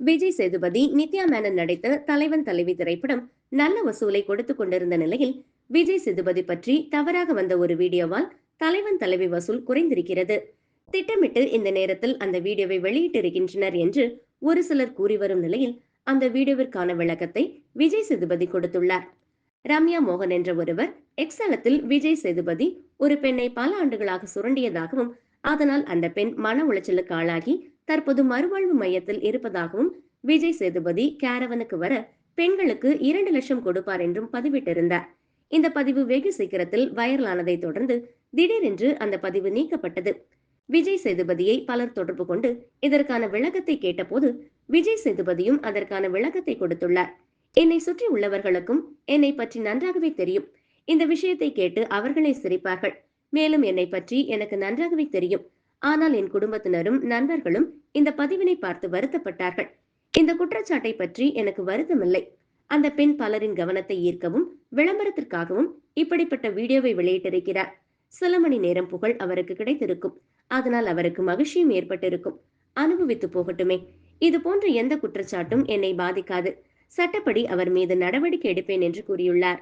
விஜய் சேதுபதி நித்யா மேனன் நடித்த தலைவன் தலைவி திரைப்படம் நல்ல வசூலை கொடுத்து கொண்டிருந்த நிலையில் விஜய் சேதுபதி பற்றி தவறாக வந்த ஒரு வீடியோவால் தலைவன் தலைவி வசூல் குறைந்திருக்கிறது. திட்டமிட்டு இந்த நேரத்தில் அந்த வீடியோவை வெளியிட்டிருக்கின்றனர் என்று ஒரு சிலர் கூறி வரும் நிலையில் அந்த வீடியோவிற்கான விளக்கத்தை விஜய் சேதுபதி கொடுத்துள்ளார். ரம்யா மோகன் என்ற ஒருவர் எக்ஸலத்தில் விஜய் சேதுபதி ஒரு பெண்ணை பல ஆண்டுகளாக சுரண்டியதாகவும் அதனால் அந்த பெண் மன உளைச்சலுக்கு ஆளாகி தற்போது மறுவாழ்வு மையத்தில் இருப்பதாகவும் விஜய் சேதுபதி கேரவனுக்கு வர பெண்களுக்கு இரண்டு லட்சம் கொடுப்பார் என்றும் பதிவிட்டிருந்தார். இந்த பதிவு வெகு சீக்கிரத்தில் வைரலானதை தொடர்ந்து திடீரென்று அந்த பதிவு நீக்கப்பட்டது. விஜய் சேதுபதியை பலர் தொடர்பு கொண்டு இதற்கான விளக்கத்தை கேட்டபோது விஜய் சேதுபதியும் அதற்கான விளக்கத்தை கொடுத்துள்ளார். என்னை சுற்றி உள்ளவர்களுக்கும் என்னை பற்றி நன்றாகவே தெரியும். இந்த விஷயத்தை கேட்டு அவர்களே சிரிப்பார்கள். மேலும் என்னை பற்றி எனக்கு நன்றாகவே தெரியும். ஆனால் என் குடும்பத்தினரும் நண்பர்களும் இந்த பதிவினை பார்த்து வருத்தப்பட்டார்கள். இந்த குற்றச்சாட்டை பற்றி எனக்கு வருத்தமில்லை. அந்த பெண் பலரின் கவனத்தை ஈர்க்கவும் விளம்பரத்திற்காகவும் இப்படிப்பட்ட வீடியோவை வெளியிட்டிருக்கிறார். சில மணி நேரம் புகழ் அவருக்கு கிடைத்திருக்கும். அதனால் அவருக்கு மகிழ்ச்சியும் ஏற்பட்டிருக்கும். அனுபவித்து போகட்டுமே. இது போன்ற எந்த குற்றச்சாட்டும் என்னை பாதிக்காது. சட்டப்படி அவர் மீது நடவடிக்கை எடுப்பேன் என்று கூறியுள்ளார்.